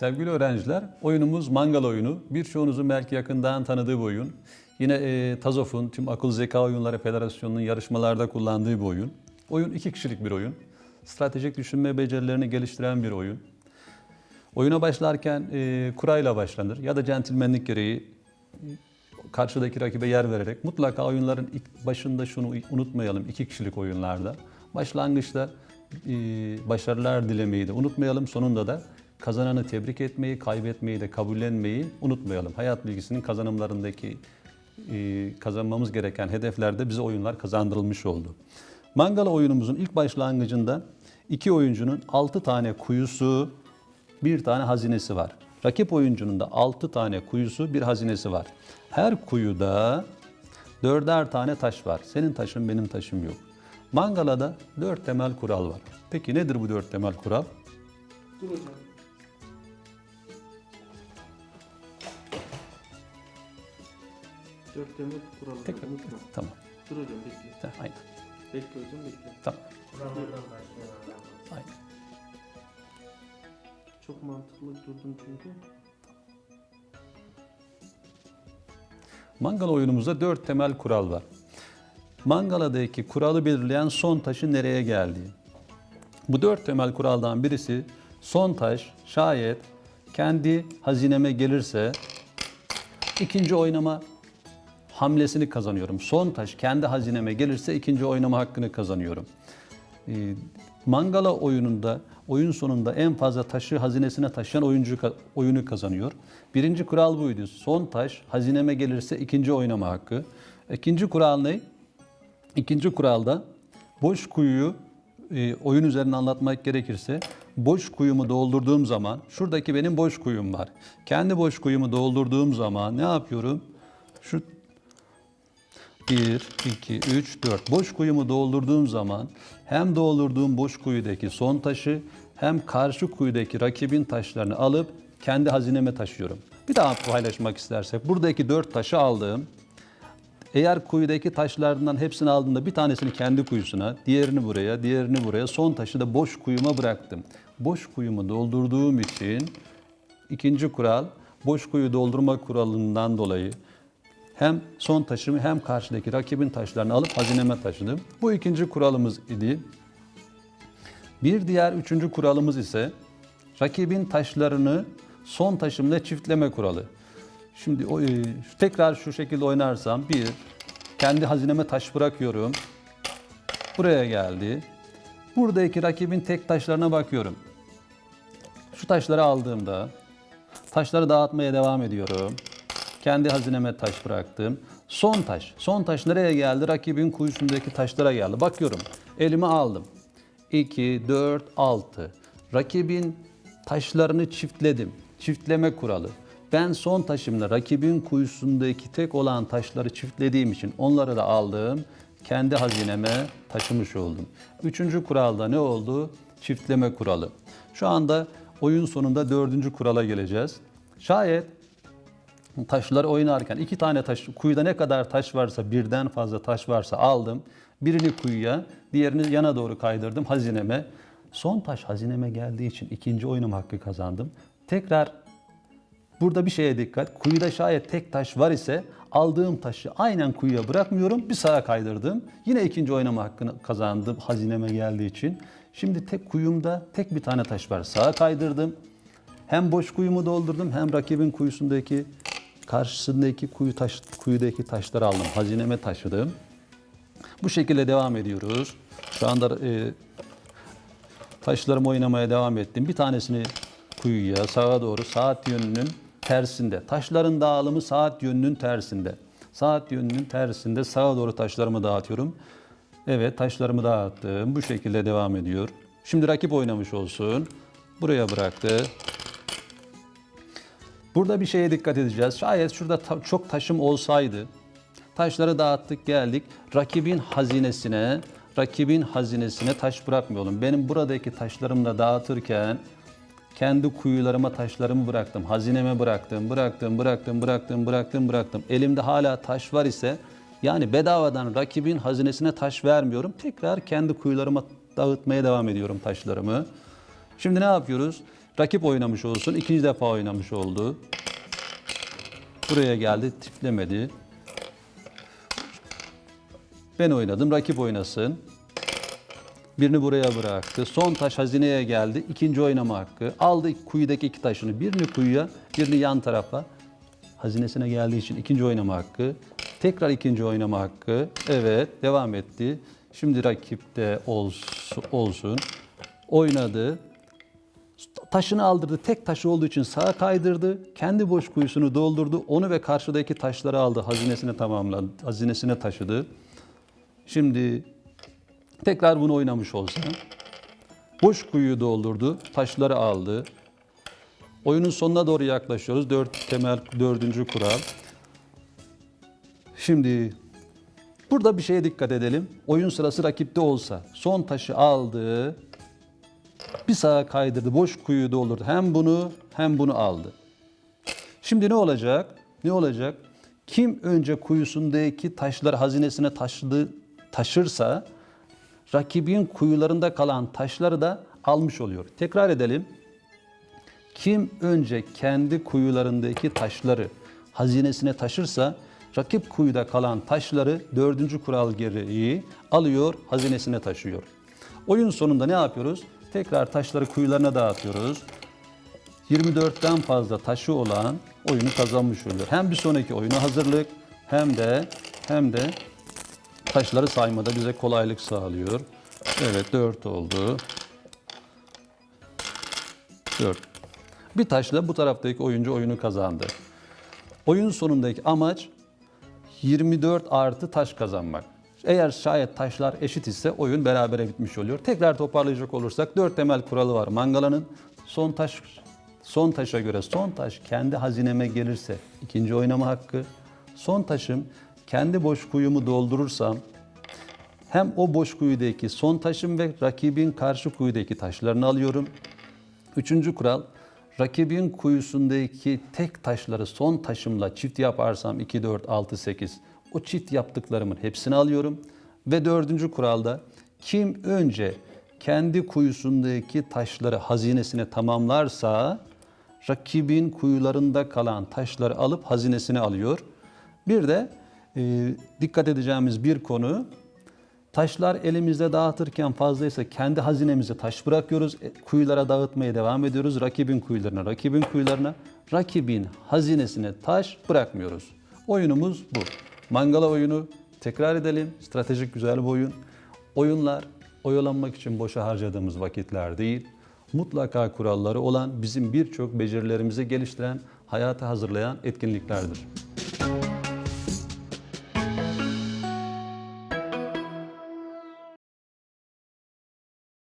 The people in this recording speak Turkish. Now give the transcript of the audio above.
Sevgili öğrenciler, oyunumuz mangal oyunu. Birçoğunuzun belki yakından tanıdığı bir oyun. Yine e, Tazof'un, tüm Akıl Zeka Oyunları Federasyonu'nun yarışmalarda kullandığı bir oyun. Oyun iki kişilik bir oyun. Stratejik düşünme becerilerini geliştiren bir oyun. Oyuna başlarken e, kurayla başlanır ya da centilmenlik gereği e, karşıdaki rakibe yer vererek mutlaka oyunların ilk başında şunu unutmayalım iki kişilik oyunlarda. Başlangıçta e, başarılar dilemeyi de unutmayalım. Sonunda da kazananı tebrik etmeyi, kaybetmeyi de kabullenmeyi unutmayalım. Hayat bilgisinin kazanımlarındaki e, kazanmamız gereken hedeflerde bize oyunlar kazandırılmış oldu. Mangala oyunumuzun ilk başlangıcında iki oyuncunun 6 tane kuyusu, bir tane hazinesi var. Rakip oyuncunun da 6 tane kuyusu, bir hazinesi var. Her kuyuda dörder tane taş var. Senin taşın benim taşım yok. Mangala'da dört temel kural var. Peki nedir bu dört temel kural? Dur hocam. Dört temel kuralları Tekrar. unutma. Tamam. Dur hocam bekle. Tamam, Aynen. Bekle hocam bekle. Tamam. Aynen. Çok mantıklı durdun çünkü. Mangala oyunumuzda dört temel kural var. Mangaladaki kuralı belirleyen son taşın nereye geldiği. Bu dört temel kuraldan birisi son taş şayet kendi hazineme gelirse ikinci oynama hamlesini kazanıyorum. Son taş kendi hazineme gelirse ikinci oynama hakkını kazanıyorum. Ee, Mangala oyununda oyun sonunda en fazla taşı hazinesine taşıyan oyuncu oyunu kazanıyor. Birinci kural buydu. Son taş hazineme gelirse ikinci oynama hakkı. İkinci kural ne? İkinci kuralda boş kuyuyu e, oyun üzerine anlatmak gerekirse boş kuyumu doldurduğum zaman şuradaki benim boş kuyum var. Kendi boş kuyumu doldurduğum zaman ne yapıyorum? Şu 1, 2, 3, 4. Boş kuyumu doldurduğum zaman hem doldurduğum boş kuyudaki son taşı hem karşı kuyudaki rakibin taşlarını alıp kendi hazineme taşıyorum. Bir daha paylaşmak istersek buradaki 4 taşı aldığım eğer kuyudaki taşlardan hepsini aldığımda bir tanesini kendi kuyusuna, diğerini buraya, diğerini buraya, son taşı da boş kuyuma bıraktım. Boş kuyumu doldurduğum için ikinci kural boş kuyu doldurma kuralından dolayı hem son taşımı hem karşıdaki rakibin taşlarını alıp hazineme taşıdım. Bu ikinci kuralımız idi. Bir diğer üçüncü kuralımız ise rakibin taşlarını son taşımla çiftleme kuralı. Şimdi o, e, tekrar şu şekilde oynarsam bir, kendi hazineme taş bırakıyorum. Buraya geldi. Buradaki rakibin tek taşlarına bakıyorum. Şu taşları aldığımda taşları dağıtmaya devam ediyorum. Kendi hazineme taş bıraktım. Son taş. Son taş nereye geldi? Rakibin kuyusundaki taşlara geldi. Bakıyorum. Elime aldım. 2, 4, 6. Rakibin taşlarını çiftledim. Çiftleme kuralı. Ben son taşımla rakibin kuyusundaki tek olan taşları çiftlediğim için onları da aldım. Kendi hazineme taşımış oldum. Üçüncü kuralda ne oldu? Çiftleme kuralı. Şu anda oyun sonunda dördüncü kurala geleceğiz. Şayet taşları oynarken iki tane taş, kuyuda ne kadar taş varsa birden fazla taş varsa aldım. Birini kuyuya, diğerini yana doğru kaydırdım hazineme. Son taş hazineme geldiği için ikinci oynama hakkı kazandım. Tekrar burada bir şeye dikkat. Kuyuda şayet tek taş var ise aldığım taşı aynen kuyuya bırakmıyorum. Bir sağa kaydırdım. Yine ikinci oynama hakkını kazandım hazineme geldiği için. Şimdi tek kuyumda tek bir tane taş var. Sağa kaydırdım. Hem boş kuyumu doldurdum hem rakibin kuyusundaki karşısındaki kuyu taş, kuyudaki taşları aldım. Hazineme taşıdım. Bu şekilde devam ediyoruz. Şu anda e, taşlarımı oynamaya devam ettim. Bir tanesini kuyuya sağa doğru saat yönünün tersinde. Taşların dağılımı saat yönünün tersinde. Saat yönünün tersinde sağa doğru taşlarımı dağıtıyorum. Evet taşlarımı dağıttım. Bu şekilde devam ediyor. Şimdi rakip oynamış olsun. Buraya bıraktı. Burada bir şeye dikkat edeceğiz. Şayet şurada ta- çok taşım olsaydı, taşları dağıttık geldik, rakibin hazinesine, rakibin hazinesine taş bırakmayalım. Benim buradaki taşlarımı da dağıtırken kendi kuyularıma taşlarımı bıraktım, hazineme bıraktım, bıraktım, bıraktım, bıraktım, bıraktım, bıraktım. Elimde hala taş var ise yani bedavadan rakibin hazinesine taş vermiyorum. Tekrar kendi kuyularıma dağıtmaya devam ediyorum taşlarımı. Şimdi ne yapıyoruz? Rakip oynamış olsun. ikinci defa oynamış oldu. Buraya geldi, tiplemedi. Ben oynadım, rakip oynasın. Birini buraya bıraktı. Son taş hazineye geldi. İkinci oynama hakkı. Aldı kuyudaki iki taşını. Birini kuyuya, birini yan tarafa. Hazinesine geldiği için ikinci oynama hakkı. Tekrar ikinci oynama hakkı. Evet, devam etti. Şimdi rakipte olsun. olsun. Oynadı. Taşını aldırdı. Tek taşı olduğu için sağa kaydırdı. Kendi boş kuyusunu doldurdu. Onu ve karşıdaki taşları aldı. Hazinesine tamamladı. Hazinesine taşıdı. Şimdi tekrar bunu oynamış olsa. Boş kuyuyu doldurdu. Taşları aldı. Oyunun sonuna doğru yaklaşıyoruz. Dört temel dördüncü kural. Şimdi burada bir şeye dikkat edelim. Oyun sırası rakipte olsa son taşı aldı. Bir sağa kaydırdı. Boş kuyuyu doldurdu. Hem bunu hem bunu aldı. Şimdi ne olacak? Ne olacak? Kim önce kuyusundaki taşları hazinesine taşıdı, taşırsa rakibin kuyularında kalan taşları da almış oluyor. Tekrar edelim. Kim önce kendi kuyularındaki taşları hazinesine taşırsa rakip kuyuda kalan taşları dördüncü kural gereği alıyor, hazinesine taşıyor. Oyun sonunda ne yapıyoruz? Tekrar taşları kuyularına dağıtıyoruz. 24'ten fazla taşı olan oyunu kazanmış oluyor. Hem bir sonraki oyuna hazırlık hem de hem de taşları saymada bize kolaylık sağlıyor. Evet 4 oldu. 4. Bir taşla bu taraftaki oyuncu oyunu kazandı. Oyun sonundaki amaç 24 artı taş kazanmak. Eğer şayet taşlar eşit ise oyun berabere bitmiş oluyor. Tekrar toparlayacak olursak dört temel kuralı var Mangala'nın. Son taş son taşa göre son taş kendi hazineme gelirse ikinci oynama hakkı. Son taşım kendi boş kuyumu doldurursam hem o boş kuyudaki son taşım ve rakibin karşı kuyudaki taşlarını alıyorum. Üçüncü kural, rakibin kuyusundaki tek taşları son taşımla çift yaparsam 2, 4, 6, 8 o çift yaptıklarımın hepsini alıyorum. Ve dördüncü kuralda kim önce kendi kuyusundaki taşları hazinesine tamamlarsa rakibin kuyularında kalan taşları alıp hazinesine alıyor. Bir de e, dikkat edeceğimiz bir konu Taşlar elimizde dağıtırken fazlaysa kendi hazinemize taş bırakıyoruz. E, Kuyulara dağıtmaya devam ediyoruz. Rakibin kuyularına, rakibin kuyularına, rakibin hazinesine taş bırakmıyoruz. Oyunumuz bu. Mangala oyunu tekrar edelim. Stratejik güzel bir oyun. Oyunlar oyalanmak için boşa harcadığımız vakitler değil. Mutlaka kuralları olan bizim birçok becerilerimizi geliştiren, hayata hazırlayan etkinliklerdir.